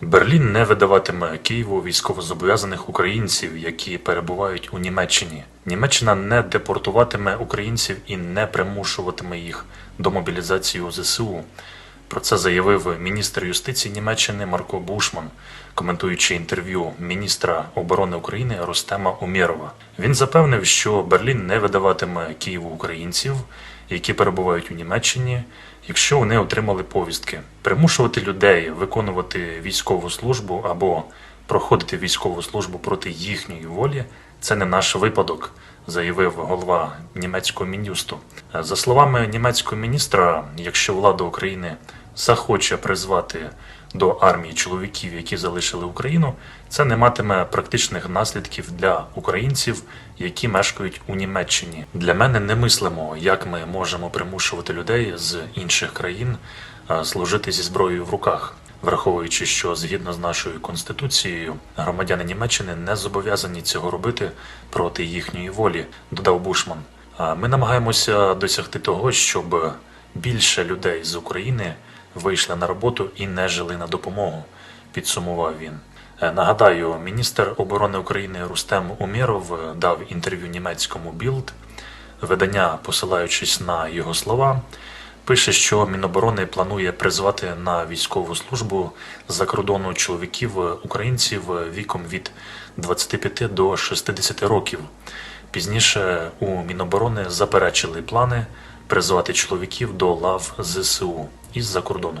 Берлін не видаватиме Києву військовозобов'язаних українців, які перебувають у Німеччині. Німеччина не депортуватиме українців і не примушуватиме їх до мобілізації у ЗСУ. Про це заявив міністр юстиції Німеччини Марко Бушман, коментуючи інтерв'ю міністра оборони України Рустема Умєрова. Він запевнив, що Берлін не видаватиме Києву українців, які перебувають у Німеччині, якщо вони отримали повістки. Примушувати людей виконувати військову службу або проходити військову службу проти їхньої волі це не наш випадок, заявив голова німецького мін'юсту. За словами німецького міністра, якщо влада України захоче призвати до армії чоловіків, які залишили Україну, це не матиме практичних наслідків для українців, які мешкають у Німеччині. Для мене немислимо, як ми можемо примушувати людей з інших країн е, служити зі зброєю в руках. Враховуючи, що згідно з нашою конституцією громадяни Німеччини не зобов'язані цього робити проти їхньої волі, додав Бушман. А Ми намагаємося досягти того, щоб більше людей з України вийшли на роботу і не жили на допомогу, підсумував він. Е, Нагадаю, міністр оборони України Рустем Умєров е, дав інтерв'ю німецькому Білд. Видання, посилаючись на його слова, пише, що Міноборони планує призвати на військову службу за кордону чоловіків е, українців віком від 25 до 60 років. Пізніше у Міноборони заперечили плани призвати чоловіків до лав ЗСУ із-за кордону.